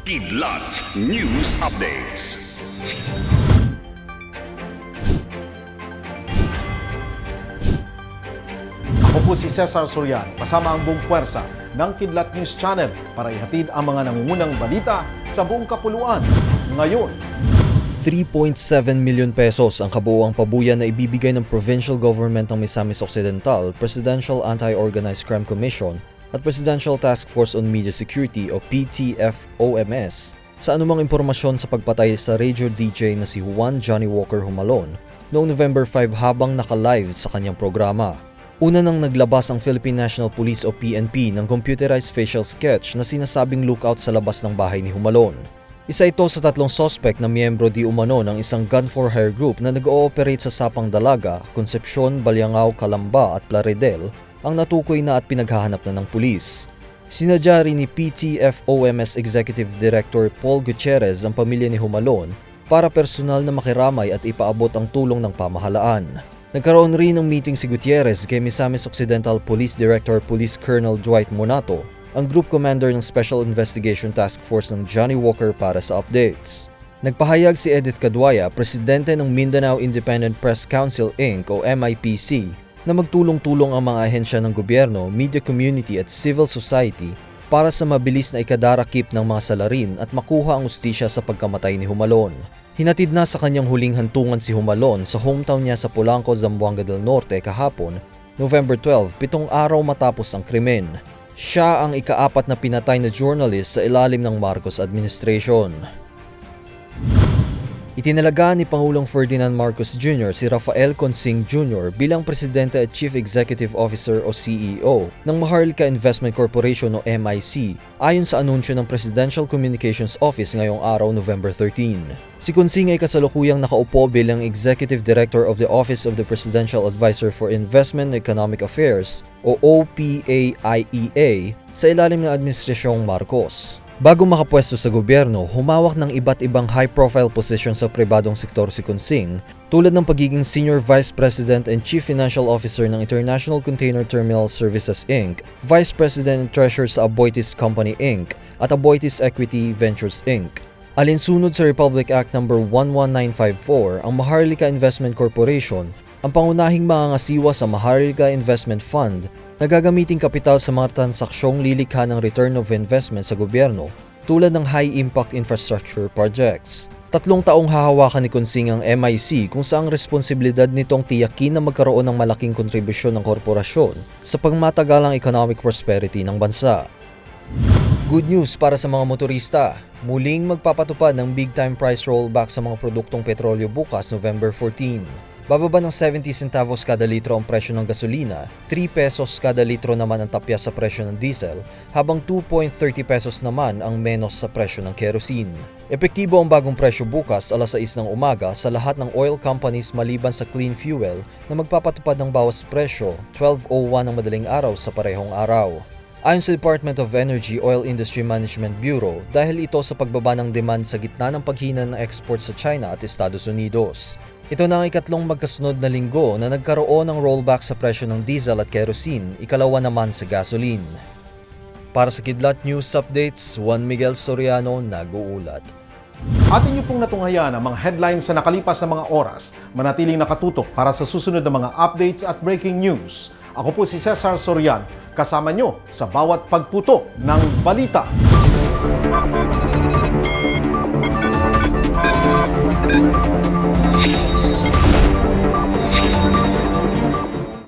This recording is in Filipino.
Kidlat News Updates. Ako po si Cesar Sorian, kasama ang buong puwersa ng Kidlat News Channel para ihatid ang mga nangungunang balita sa buong kapuluan. Ngayon, 3.7 million pesos ang kabuuang pabuya na ibibigay ng provincial government ng Misamis Occidental, Presidential Anti-Organized Crime Commission at Presidential Task Force on Media Security o PTF-OMS sa anumang impormasyon sa pagpatay sa radio DJ na si Juan Johnny Walker Humalon noong November 5 habang naka-live sa kanyang programa. Una nang naglabas ang Philippine National Police o PNP ng computerized facial sketch na sinasabing lookout sa labas ng bahay ni Humalon. Isa ito sa tatlong sospek na miyembro di umano ng isang gun for hire group na nag-ooperate sa Sapang Dalaga, Concepcion, Balyangao, Calamba at Plaridel ang natukoy na at pinaghahanap na ng pulis. Sinadya rin ni PTF-OMS Executive Director Paul Gutierrez ang pamilya ni Humalon para personal na makiramay at ipaabot ang tulong ng pamahalaan. Nagkaroon rin ng meeting si Gutierrez kay Misamis Occidental Police Director Police Colonel Dwight Monato, ang Group Commander ng Special Investigation Task Force ng Johnny Walker para sa updates. Nagpahayag si Edith Cadwaya, presidente ng Mindanao Independent Press Council Inc. o MIPC, na magtulong-tulong ang mga ahensya ng gobyerno, media community at civil society para sa mabilis na ikadarakip ng mga salarin at makuha ang ustisya sa pagkamatay ni Humalon. Hinatid na sa kanyang huling hantungan si Humalon sa hometown niya sa Polanco, Zamboanga del Norte kahapon, November 12, pitong araw matapos ang krimen. Siya ang ikaapat na pinatay na journalist sa ilalim ng Marcos administration. Itinalaga ni Pangulong Ferdinand Marcos Jr. si Rafael Consing Jr. bilang Presidente at Chief Executive Officer o CEO ng Maharlika Investment Corporation o MIC ayon sa anunsyo ng Presidential Communications Office ngayong araw November 13. Si Consing ay kasalukuyang nakaupo bilang Executive Director of the Office of the Presidential Advisor for Investment and Economic Affairs o OPAIEA sa ilalim ng Administrasyong Marcos. Bago makapwesto sa gobyerno, humawak ng iba't ibang high-profile position sa pribadong sektor si Consing, tulad ng pagiging Senior Vice President and Chief Financial Officer ng International Container Terminal Services Inc., Vice President and Treasurer sa Aboitiz Company Inc., at Aboitiz Equity Ventures Inc. Alinsunod sa Republic Act No. 11954, ang Maharlika Investment Corporation ang pangunahing mangangasiwa sa Maharlika Investment Fund na gagamiting kapital sa mga transaksyong lilikha ng return of investment sa gobyerno tulad ng high-impact infrastructure projects. Tatlong taong hahawakan ni Consing ang MIC kung saang responsibilidad nitong tiyakin na magkaroon ng malaking kontribusyon ng korporasyon sa pangmatagalang economic prosperity ng bansa. Good news para sa mga motorista. Muling magpapatupad ng big time price rollback sa mga produktong petrolyo bukas November 14. Bababa ng 70 centavos kada litro ang presyo ng gasolina, 3 pesos kada litro naman ang tapya sa presyo ng diesel, habang 2.30 pesos naman ang menos sa presyo ng kerosene. Epektibo ang bagong presyo bukas alas 6 ng umaga sa lahat ng oil companies maliban sa clean fuel na magpapatupad ng bawas presyo 12.01 ng madaling araw sa parehong araw. Ayon sa Department of Energy Oil Industry Management Bureau, dahil ito sa pagbaba ng demand sa gitna ng paghina ng export sa China at Estados Unidos. Ito na ang ikatlong magkasunod na linggo na nagkaroon ng rollback sa presyo ng diesel at kerosene, ikalawa naman sa gasoline. Para sa Kidlat News Updates, Juan Miguel Soriano nag-uulat. atin niyo pong natunghayan ang mga headlines sa nakalipas na mga oras. Manatiling nakatutok para sa susunod na mga updates at breaking news. Ako po si Cesar Sorian, kasama nyo sa bawat pagputo ng balita.